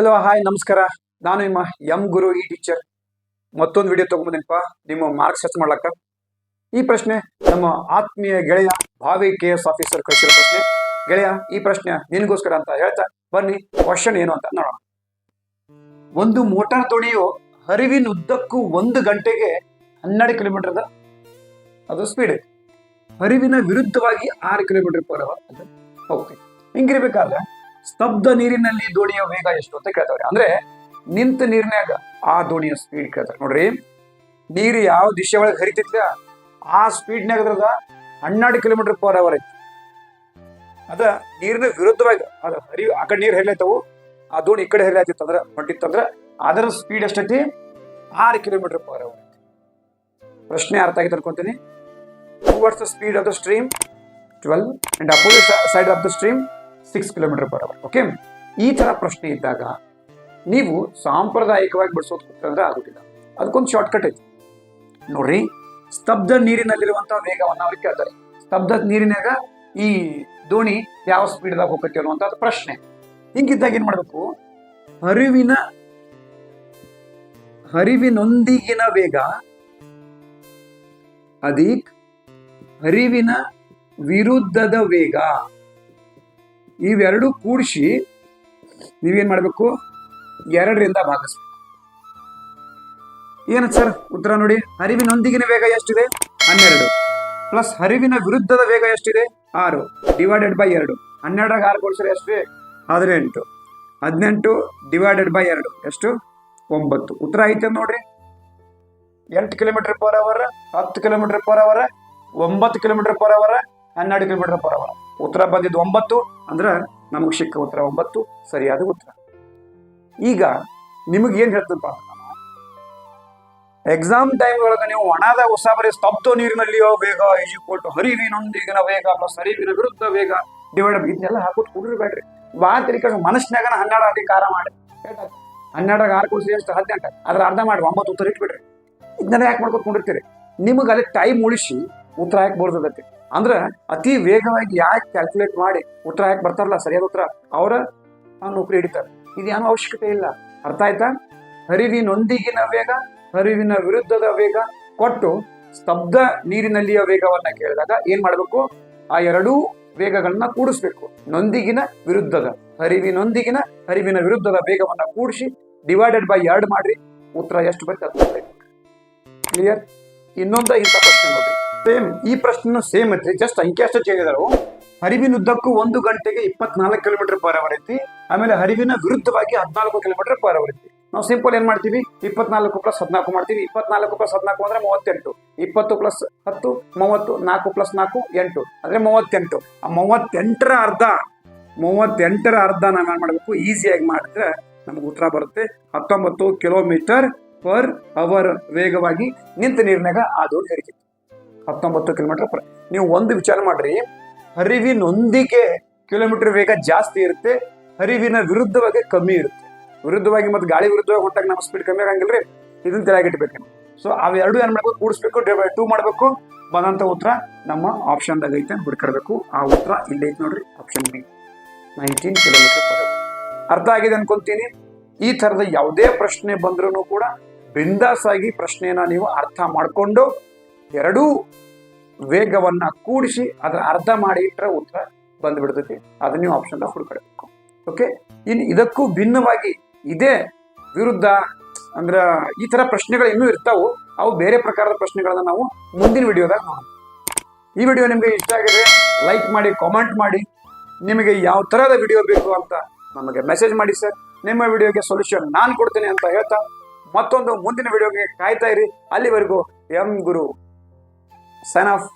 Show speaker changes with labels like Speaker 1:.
Speaker 1: Hello hi ನಮಸ್ಕಾರ. ನಾನು ನಿಮ್ಮ ಎಂ ಗುರು, ಈ ಟೀಚರ್ ಮತ್ತೊಂದು ವಿಡಿಯೋ ತಗೊಂಬಂದಿನಪ್ಪ ನಿಮ್ಮ ಮಾರ್ಕ್ಸ್ ಸರ್ಚ್ ಮಾಡ್ಲಕ್ಕ? ಈ ಪ್ರಶ್ನೆ ನಮ್ಮ ಆತ್ಮೀಯ ಗೆಳೆಯ ಭಾವಿ ಕೆ ಎಸ್ ಆಫೀಸರ್ ಕಳಿಸಿರೋ ಪ್ರಶ್ನೆ. ಗೆಳೆಯ, ಈ ಪ್ರಶ್ನೆ ನಿನಗೋಸ್ಕರ ಅಂತ ಹೇಳ್ತಾ ಬನ್ನಿ. ಕ್ವಶನ್ ಏನು ಅಂತ ನೋಡೋಣ. ಒಂದು ಮೋಟಾರ್ ದೋಣಿಯು ಹರಿವಿನ ಉದ್ದಕ್ಕೂ ಒಂದು ಗಂಟೆಗೆ ಹನ್ನೆರಡು ಕಿಲೋಮೀಟರ್ ಅದು ಸ್ಪೀಡ್ ಹರಿವಿನ ವಿರುದ್ಧವಾಗಿ ಆರು ಕಿಲೋಮೀಟರ್ ಪರ್ ಅವರ್ ಅಂತ ಹೋಗ್ತೈತಿ ಹಿಂಗಿರ್ಬೇಕಾದ್ರೆ ಸ್ತಬ್ಧ ನೀರಿನಲ್ಲಿ ದೋಣಿಯ ವೇಗ ಎಷ್ಟು ಅಂತ ಕೇಳ್ತಾವ್ರಿ. ಅಂದ್ರೆ ನಿಂತ ನೀರಿನಾಗ ಆ ದೋಣಿಯ ಸ್ಪೀಡ್ ಕೇಳ್ತಾರೆ. ನೋಡ್ರಿ, ನೀರು ಯಾವ ದಿಶೆ ಒಳಗೆ ಹರಿತೈತಿ ಆ ಸ್ಪೀಡ್ನಾಗ ಅದ್ರದ ಹನ್ನೆರಡು ಕಿಲೋಮೀಟರ್ ಪರ್ ಅವರ್ ಐತಿ. ಅದ ನೀರಿನ ವಿರುದ್ಧವಾಗಿ ಅದ ಹರಿ, ಆ ಕಡೆ ನೀರು ಹರಿಲೈತವು ಆ ದೋಣಿ ಈ ಕಡೆ ಹರಿಲಾಯ್ತಿತ್ತು ಅಂದ್ರೆ, ಹೊಂಟಿತ್ತಂದ್ರ ಅದರ ಸ್ಪೀಡ್ ಎಷ್ಟೈತಿ? ಆರು ಕಿಲೋಮೀಟರ್ ಪರ್ ಅವರ್ ಐತಿ. ಪ್ರಶ್ನೆ ಅರ್ಥ ಆಗಿತ್ತು ಅನ್ಕೊಂತೀನಿ. Towards the speed of the stream twelve and opposite side of the stream six kilometer per hour okay ಈ ತರ ಪ್ರಶ್ನೆ ಇದ್ದಾಗ ನೀವು ಸಾಂಪ್ರದಾಯಿಕವಾಗಿ ಬಿಡಿಸೋದು ಅಂದ್ರೆ ಆಗೋದಿಲ್ಲ. ಅದಕ್ಕೊಂದು ಶಾರ್ಟ್ ಕಟ್ ಐತಿ. ನೋಡ್ರಿ, ಸ್ತಬ್ಧ ನೀರಿನಲ್ಲಿರುವಂತಹ ವೇಗವನ್ನು ಅವ್ರಿಗೆ ಕೇಳ್ತಾರೆ. ಸ್ತಬ್ಧ ನೀರಿನಾಗ ಈ ದೋಣಿ ಯಾವ ಸ್ಪೀಡ್ದಾಗ ಹೋಗತ್ತೆ ಅನ್ನುವಂಥದ್ದು ಪ್ರಶ್ನೆ. ಹಿಂಗಿದ್ದಾಗ ಏನ್ ಮಾಡಬೇಕು? ಹರಿವಿನ, ಹರಿವಿನೊಂದಿಗಿನ ವೇಗ ಅಧಿಕ್ ಹರಿವಿನ ವಿರುದ್ಧದ ವೇಗ. ಇವೆರಡು ಕೂಡಿಸಿ ನೀವೇನ್ ಮಾಡಬೇಕು? ಎರಡರಿಂದ ಭಾಗಿಸ್ಬೇಕು. ಏನು ಸರ್? ಉತ್ತರ ನೋಡಿ. ಹರಿವಿನೊಂದಿಗಿನ ವೇಗ ಎಷ್ಟಿದೆ? ಹನ್ನೆರಡು. ಪ್ಲಸ್ ಹರಿವಿನ ವಿರುದ್ಧದ ವೇಗ ಎಷ್ಟಿದೆ? ಆರು. ಡಿವೈಡೆಡ್ ಬೈ ಎರಡು. ಹನ್ನೆರಡಾಗ ಆರು ಕೊಡಿಸಿದ್ರೆ ಎಷ್ಟು ಹದಿನೆಂಟು. ಹದಿನೆಂಟು ಡಿವೈಡೆಡ್ ಬೈ ಎರಡು. ಎಷ್ಟು? ಒಂಬತ್ತು. ಉತ್ತರ ಐತೆ ನೋಡ್ರಿ. ಎಂಟು ಕಿಲೋಮೀಟರ್ ಪರ್ ಅವರ್ ಹತ್ತು ಕಿಲೋಮೀಟರ್ ಪರ್ ಅವರ್ ಒಂಬತ್ತು ಕಿಲೋಮೀಟರ್ ಪರ್ ಅವರ್ ಹನ್ನೆರಡು ಕಿಲೋಮೀಟರ್ ಪರ್ ಉತ್ತರ ಬಂದಿದ್ದು ಒಂಬತ್ತು, ಅಂದ್ರೆ ನಮಗೆ ಸಿಕ್ಕ ಉತ್ತರ ಒಂಬತ್ತು, ಸರಿಯಾದ ಉತ್ತರ. ಈಗ ನಿಮಗೆ ಏನ್ ಹೇಳ್ತಪ್ಪ ಎಕ್ಸಾಮ್ ಟೈಮ್ ಒಳಗೆ ನೀವು ಒಣದ ಉಸಾಬರಿ ಸ್ತಬ್ಧ ನೀರಿನಲ್ಲಿಯೋ ವೇಗ ಈಜು ಕೊಟ್ಟು ಹರಿವಿನೊಂದಿಗಿನ ವೇಗ ಪ್ಲಸ್ ಹರಿವಿನ ವಿರುದ್ಧ ವೇಗ ಡಿವೈಡ್ ಇದನ್ನೆಲ್ಲ ಹಾಕೋದು ಕುಡಿರ್ಬೇಡ್ರಿ ವಾತರಿಕ ಮನಸ್ಸಿನಾಗನ ಹನ್ನೆರಡು ಅಧಿಕಾರ ಮಾಡಿ. ಹನ್ನೆರಡಾಗ ಆರು ಕೂಡಿಸಿ ಎಷ್ಟು? ಹದಿನೆಂಟು. ಅದ್ರ ಅರ್ಧ ಮಾಡಿ, ಒಂಬತ್ತು ಉತ್ತರ ಇಟ್ಬಿಡ್ರಿ. ಇದನ್ನೆಲ್ಲ ಯಾಕೆ ಮಾಡ್ಕೊಂಡು ಕುಂಡಿರ್ತೀರಿ? ನಿಮಗೆ ಅಲ್ಲಿ ಟೈಮ್ ಉಳಿಸಿ ಉತ್ತರ ಯಾಕೆ ಬರ್ದದತ್ತೆ ಅಂದ್ರೆ ಅತಿ ವೇಗವಾಗಿ ಯಾಕೆ ಕ್ಯಾಲ್ಕುಲೇಟ್ ಮಾಡಿ ಉತ್ತರ ಯಾಕೆ ಬರ್ತಾರಲ್ಲ, ಸರಿಯಾದ ಉತ್ತರ ಅವರ ನೌಕರಿ ಹಿಡಿತಾರೆ. ಇದೇನು ಅವಶ್ಯಕತೆ ಇಲ್ಲ. ಅರ್ಥ ಆಯ್ತಾ? ಹರಿವಿನೊಂದಿಗಿನ ವೇಗ, ಹರಿವಿನ ವಿರುದ್ಧದ ವೇಗ ಕೊಟ್ಟು ಸ್ತಬ್ಧ ನೀರಿನಲ್ಲಿಯ ವೇಗವನ್ನ ಕೇಳಿದಾಗ ಏನ್ ಮಾಡಬೇಕು? ಆ ಎರಡೂ ವೇಗಗಳನ್ನ ಕೂಡಿಸ್ಬೇಕು. ನೊಂದಿಗಿನ ವಿರುದ್ಧದ ಹರಿವಿನೊಂದಿಗಿನ ಹರಿವಿನ ವಿರುದ್ಧದ ವೇಗವನ್ನ ಕೂಡಿಸಿ ಡಿವೈಡೆಡ್ ಬೈ ಎರಡು ಮಾಡ್ರಿ, ಉತ್ತರ ಎಷ್ಟು ಬರ್ತದೆ ಕ್ಲಿಯರ್ ಇನ್ನೊಂದ ಇಂಥ ಪ್ರಶ್ನೆ ನೋಡ್ರಿ. ಸೇಮ್ ಈ ಪ್ರಶ್ನೆನ ಸೇಮ್ ಐತ್ರಿ. ಜಸ್ಟ್ ಅಂಕಿ ಅಷ್ಟೇ ಚೇಂಜ್ ಹರಿವಿನ ಉದ್ದಕ್ಕೂ ಒಂದು ಗಂಟೆಗೆ ಇಪ್ಪತ್ನಾಲ್ಕು ಕಿಲೋಮೀಟರ್ ಪರ್ ಅವರ್ ಐತಿ. ಆಮೇಲೆ ಹರಿವಿನ ವಿರುದ್ಧವಾಗಿ ಹದಿನಾಲ್ಕು ಕಿಲೋಮೀಟರ್ ಪರ್ ಅವರ್ ಐತಿ. ನಾವು ಸಿಂಪಲ್ ಏನ್ ಮಾಡ್ತೀವಿ? ಇಪ್ಪತ್ನಾಲ್ಕು ಪ್ಲಸ್ ಹದಿನಾಲ್ಕು ಮಾಡ್ತೀವಿ. ಇಪ್ಪತ್ನಾಲ್ಕು ಪ್ಲಸ್ ಹದಿನಾಲ್ಕು ಅಂದ್ರೆ ಮೂವತ್ತೆಂಟು. ಇಪ್ಪತ್ತು ಪ್ಲಸ್ ಹತ್ತು, ಮೂವತ್ತು, ನಾಲ್ಕು ಪ್ಲಸ್ ನಾಲ್ಕು, ಎಂಟು. ಅಂದ್ರೆ ಮೂವತ್ತೆಂಟು. ಆ ಮೂವತ್ತೆಂಟರ ಅರ್ಧ ಮೂವತ್ತೆಂಟರ ಅರ್ಧ ನಾವ್ ಏನ್ ಮಾಡ್ಬೇಕು? ಈಸಿಯಾಗಿ ಮಾಡಿದ್ರೆ ನಮ್ಗೆ ಉತ್ತರ ಬರುತ್ತೆ. ಹತ್ತೊಂಬತ್ತು ಕಿಲೋಮೀಟರ್ ಪರ್ ಅವರ್ ವೇಗವಾಗಿ ನಿಂತ ನೀರಿನಾಗ ಅದು ಹರಿಕೆ ಹತ್ತೊಂಬತ್ತು ಕಿಲೋಮೀಟರ್ ಪರ್ ನೀವು ಒಂದು ವಿಚಾರ ಮಾಡ್ರಿ ಹರಿವಿನೊಂದಿಗೆ ಕಿಲೋಮೀಟರ್ ವೇಗ ಜಾಸ್ತಿ ಇರುತ್ತೆ, ಹರಿವಿನ ವಿರುದ್ಧವಾಗಿ ಕಮ್ಮಿ ಇರುತ್ತೆ. ವಿರುದ್ಧವಾಗಿ ಮತ್ತೆ ಗಾಳಿ ವಿರುದ್ಧವಾಗಿ ಹೊಂಟಾಗ ನಮ್ಮ ಸ್ಪೀಡ್ ಕಮ್ಮಿ ಆಗಂಗಿಲ್ರಿ, ಇದನ್ನ ಇಟ್ಬೇಕು ಸೊ ಅವೆರಡು ಏನು ಮಾಡಬೇಕು? ಕೂಡಿಸ್ಬೇಕು ಟೂ ಮಾಡಬೇಕು. ಬಂದಂಥ ಉತ್ತರ ನಮ್ಮ ಆಪ್ಷನ್ದಾಗ ಐತೆ ಹುಡ್ಕಿಡ್ಬೇಕು ಆ ಉತ್ತರ ಇಲ್ಲಿ ಐತೆ ನೋಡ್ರಿ option B nineteen kilometer per ಅರ್ಥ ಆಗಿದೆ ಅನ್ಕೊಂತೀನಿ. ಈ ತರದ ಯಾವುದೇ ಪ್ರಶ್ನೆ ಬಂದ್ರೂ ಕೂಡ ಬಿಂದಾಸಾಗಿ ಆಗಿ ಪ್ರಶ್ನೆಯನ್ನ ನೀವು ಅರ್ಥ ಮಾಡಿಕೊಂಡು ಎರಡೂ ವೇಗವನ್ನ ಕೂಡಿಸಿ ಅದರ ಅರ್ಧ ಮಾಡಿ ಇಟ್ಟರೆ ಉತ್ತರ ಬಂದ್ಬಿಡ್ತೈತಿ. ಅದನ್ನ ನೀವು ಆಪ್ಷನ್ ಹುಡುಕಬೇಕು ಓಕೆ ಇನ್ನು ಇದಕ್ಕೂ ಭಿನ್ನವಾಗಿ ಇದೇ ವಿರುದ್ಧ ಅಂದ್ರ ಈ ತರ ಪ್ರಶ್ನೆಗಳು ಇನ್ನೂ ಇರ್ತಾವು. ಅವು ಬೇರೆ ಪ್ರಕಾರದ ಪ್ರಶ್ನೆಗಳನ್ನ ನಾವು ಮುಂದಿನ ವಿಡಿಯೋದಾಗ ನೋಡೋಣ. ಈ ವಿಡಿಯೋ ನಿಮಗೆ ಇಷ್ಟ ಆಗಿದೆ ಲೈಕ್ ಮಾಡಿ ಕಾಮೆಂಟ್ ಮಾಡಿ. ನಿಮಗೆ ಯಾವ ತರಹದ ವಿಡಿಯೋ ಬೇಕು ಅಂತ ನಮಗೆ ಮೆಸೇಜ್ ಮಾಡಿ ಸರ್ ನಿಮ್ಮ ವಿಡಿಯೋಗೆ ಸೊಲ್ಯೂಷನ್ ನಾನು ಕೊಡ್ತೀನಿ ಅಂತ ಹೇಳ್ತಾ ಮತ್ತೊಂದು ಮುಂದಿನ ವಿಡಿಯೋಗೆ ಕಾಯ್ತಾ ಇರಿ. ಅಲ್ಲಿವರೆಗೂ ಎಂ ಗುರು. sign off.